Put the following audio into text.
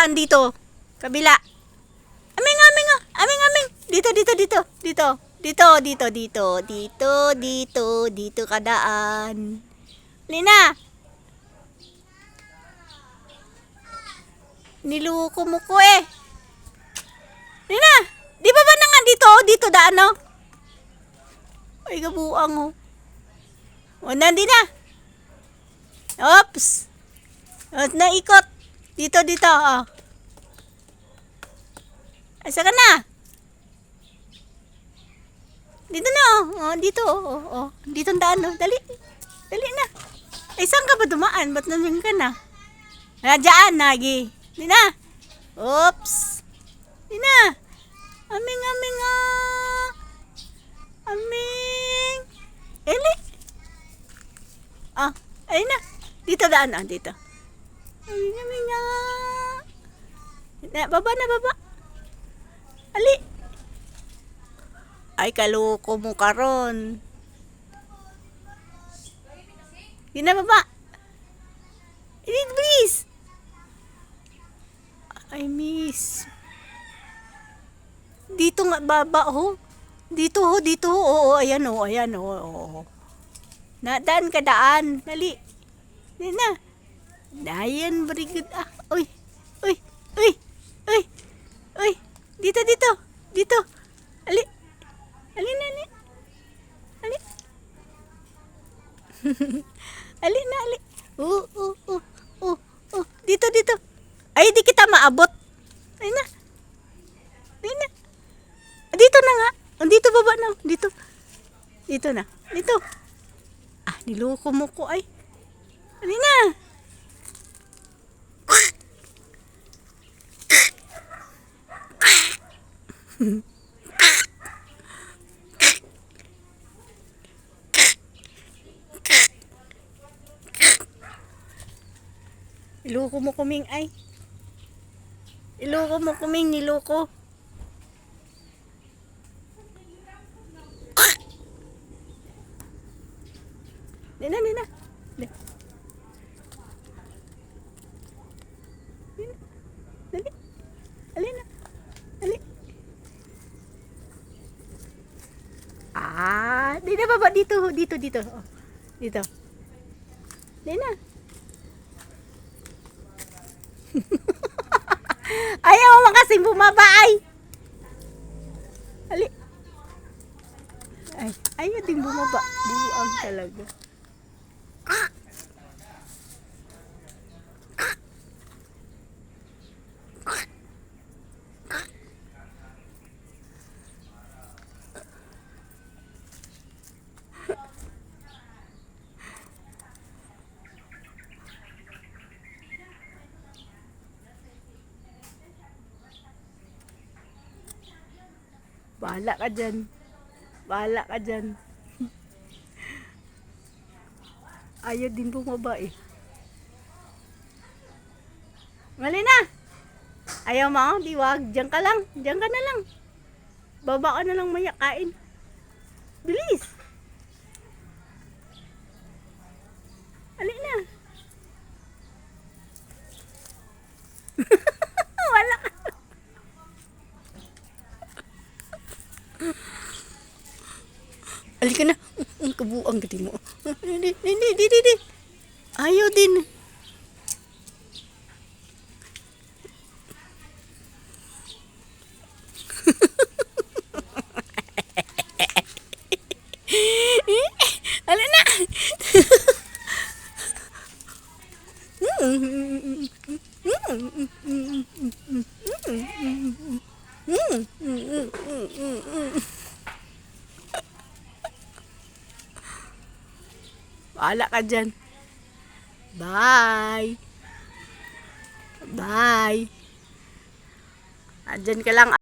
daan dito. Kabila. Aming, aming, aming, aming. Dito, dito, dito. Dito. Dito, dito, dito. Dito, dito, dito ka daan. Lina. Niluko mo ko eh. Lina, di ba ba na nga dito? Dito daan, no? Ay, gabuang, oh. O, nandi na. Oops. O, naikot. Dito, dito, oh. Asa ka na? Dito na, oh. oh dito, oh, oh. Dito ang daan, oh. Dali. Dali na. Ay, saan ka ba dumaan? Ba't nandiyan ka na? Ah, dyan, Nagi. Di na. Oops. Di na. Aming, aming, ah. Aming. Eli. Ah, ayun na. Dito daan, ah, dito. Aming, ah. Na, baba na, baba. Ali. Ay, kaloko mo karon. Di na, baba. Edit, please. I miss. Dito nga baba ho. Dito ho, dito ho. Oo, ayan ho, ayan ho. Oo. Na, daan ka daan. Dali. Dali na. Dayan, very. Ah, uy. Uy. Uy. Uy. Uy. Dito, dito. Dito. Ali. Ali na, ali. Ali. ali na, ali. Oo, oo, oo. Oo, oo. Dito, dito. Ay, di kita maabot. Ay na. Ay na. Dito na nga. Dito baba na. Dito. Dito na. Dito. Ah, niloko mo ko ay. Ano na? Iloko mo kuming ay. Iloko mo kuming niloko. Di na, di na. Di. Di na. Dali. Dali na. Dali. Ah, di na baba dito, dito, dito. Oh, dito. Di na. Ayaw mo kasing bumaba ay. Ali. Ay, ayaw din bumaba. Buang talaga. Bahala ka dyan. Bahala ka dyan. Ayaw din bumaba eh. Mali na! Ayaw mo? Di wag. Diyan ka lang. Diyan ka na lang. Baba ka na lang maya kain. Bilis! Ali na. Wala ka. Ali ka na. Ang kabuang gati mo. Hindi, hindi, hindi, hindi. Ayaw din. Ali na. Bahala ka dyan. Bye. Bye. Andyan ka lang.